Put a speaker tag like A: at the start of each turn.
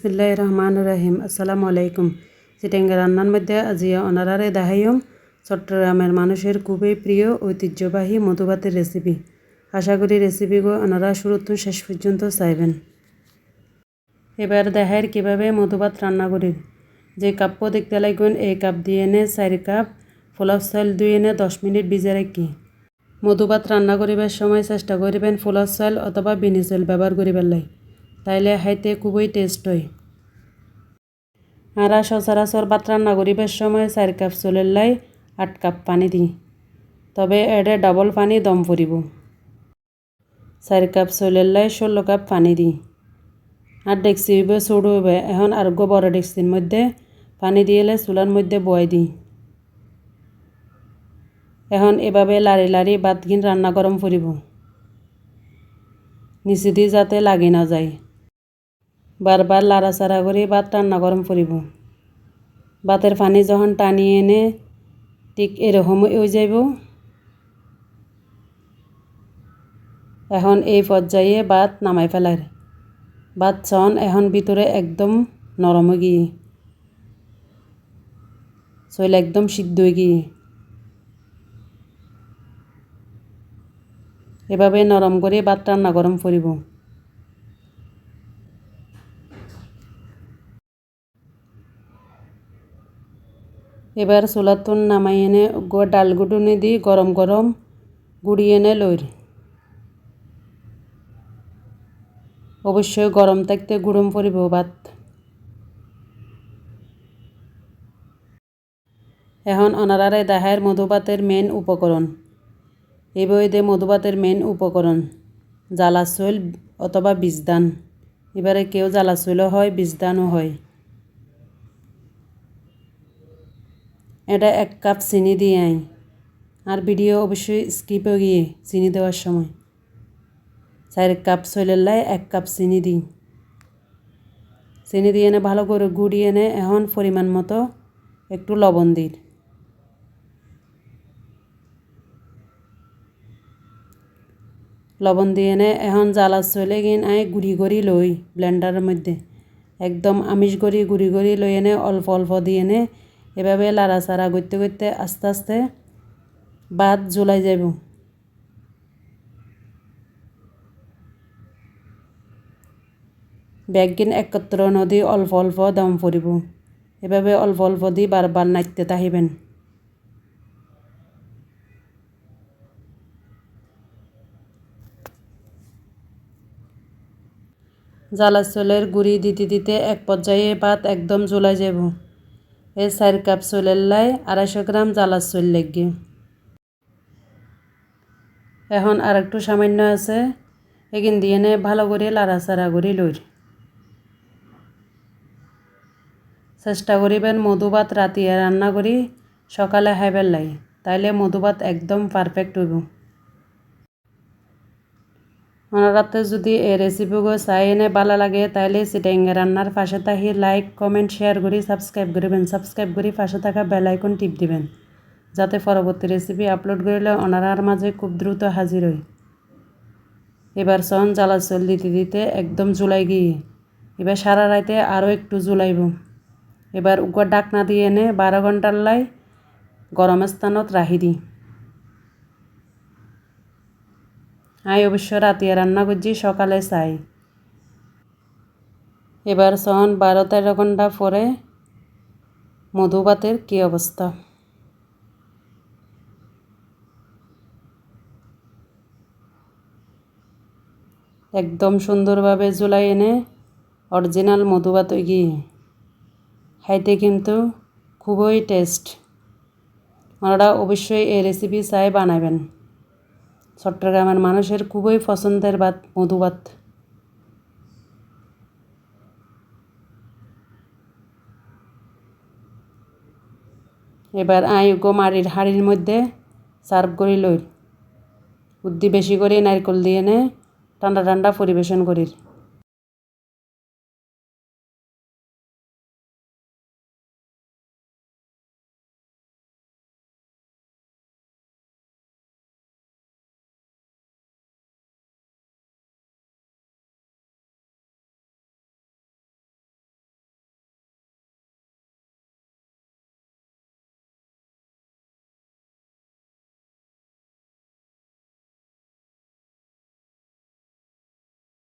A: বিসমিল্লাহ রহমান রহিম। আসসালামু আলাইকুম। চিটেঙ্গা রান্নার মধ্যে আজিয়া অনারারে দেখাইম চট্টগ্রামের মানুষের খুবই প্রিয় ঐতিহ্যবাহী মধুভাতের রেসিপি আশা করি রেসিপিগুলো ওনারা শুরুতন শেষ পর্যন্ত চাইবেন। এবার দেখায় কীভাবে মধুভাত রান্না করি। যে কাপ্য দেখতে লাগবেন এই কাপ দিয়ে এনে চারি কাপ, পোলাও চাল দুই এনে দশ মিনিট ভিজে রাখি। মধুভাত রান্না করিবার সময় চেষ্টা করিবেন পোলাও চাল অথবা বিনি চাল ব্যবহার করিবার লাই। তাইলে খাইতে খুবই টেস্ট হয়। আর সচরাচর ভাত রান্না করিবার সময় চার কাপ চলের লাই আট কাপ পানি দিই, তবে এডে ডাবল পানি দম পরিব। চার কাপ চলের লাই ষোলো কাপ পানি দিই। আর ডেক্সি হইবে চুড় হইবে, এখন আর বড় ডেক্সির মধ্যে পানি দিয়ে চুলার মধ্যে বয় দিই। এখন এভাবে লারি লারি ভাতগিন রান্না গরম ফুরিব নিচে দিয়ে যাতে লাগি না যায়। বারবার লাড়াচাড়া করে ভাত রান্না গরম ফুরিব ভাতের পানি যখন টানি এনে ঠিক এরকম হয়ে যাইব। এখন এই পর্যায়ে ভাত নামাই ফেলার। ভাত চন এখন ভিতরে একদম নরম গিয়ে শৈল একদম সিদ্ধ গিয়ে, এভাবে নরম করে ভাত রান্না গরম করিব। এবার চুলাতুন নামাই এনে ডাল গুটুনি দি গরম গরম গুড়ি এনে লইর। অবশ্যই গরম থাকতে গুড়ম পরিব ভাত। এখন অনারারে দেখায় মধুভাতের মেন উপকরণ। এই বইতে মধুভাতের মেন উপকরণ জ্বালা চৈল অথবা বীজদান। এবারে কেউ জ্বালা চৈলও হয়, বীজদানও হয়। এটা এক কাপ চিনি দিয়ে আই। আর ভিডিও অবশ্যই স্কিপ হয়ে গিয়ে চিনি দেওয়ার সময়। চার কাপ চৈলের লাই এক কাপ চিনি দিই চিনি দিয়ে এনে ভালো করে গুড়িয়ে এনে এখন পরিমাণ মতো একটু লবণ দিই লবণ দিয়ে এনে এখন জ্বালা চলে গিন আই গুড়ি গুড়ি লই ব্লেন্ডারের মধ্যে। একদম আমিষ গড়ি গুড়ি গুড়ি লই এনে অল্প অল্প দিয়ে এনে এভাবে লাড়াচাড়া করতে করতে আস্তে আস্তে ভাত জ্বলাই যাব ব্যাগিন একত্র নদী অল্প অল্প দম পড়িব এভাবে অল্প অল্প দি বারবার নাচতে তাহিবেন। জ্বালা চলের গুড়ি দিতে দিতে এক পর্যায়ে ভাত একদম জ্বলাই যাব এই চার কাপ চুলের লাই আড়াইশো গ্রাম জ্বালার চল লাগবে এখন আর একটু সামান্য আছে, এগিন দিয়ে নে ভালো করে লাড়াচাড়া করে লই। চেষ্টা করিবেন মধু ভাত রাতি রান্না করি, সকালে খাইবার লাগে তাইলে মধু ভাত একদম পারফেক্ট হইব। ওনারাতে যদি এই রেসিপিগুলো চাই এনে ভালো লাগে তাহলে সিটাইঙ্গা রান্নার পাশে থাকি লাইক কমেন্ট শেয়ার করি সাবস্ক্রাইব করিবেন। সাবস্ক্রাইব করি পাশে থাকা বেল আইকন টিপ দিবেন, যাতে পরবর্তী রেসিপি আপলোড করিলে ওনারার মাঝে খুব দ্রুত হাজির হই। এবার সন জ্বালা চল দিতে দিতে একদম জুলাই গিয়ে, এবার সারা রাতে আরও একটু জুলাইব এবার উগর ডাকনা দিয়ে এনে বারো ঘণ্টার লাই গরম স্থানত রাখি দিই আই অবশ্য রাতিয়া রান্না করছি, সকালে চাই। এবার সন বারো তেরো ঘণ্টা পরে মধুভাতের কী অবস্থা? একদম সুন্দরভাবে জুলাই এনে অরিজিনাল মধুভাত গিয়ে খাইতে কিন্তু খুবই টেস্ট। ওনারা অবশ্যই এই রেসিপি চাই বানাবেন। চট্টগ্রামের মানুষের খুবই পছন্দের ভাত মধুভাত এবার আই গোমারির হাড়ির মধ্যে সার্ভ করি লই। বুদ্ধি বেশি করে নারকল দিয়ে নে, ঠান্ডা ঠান্ডা পরিবেশন করি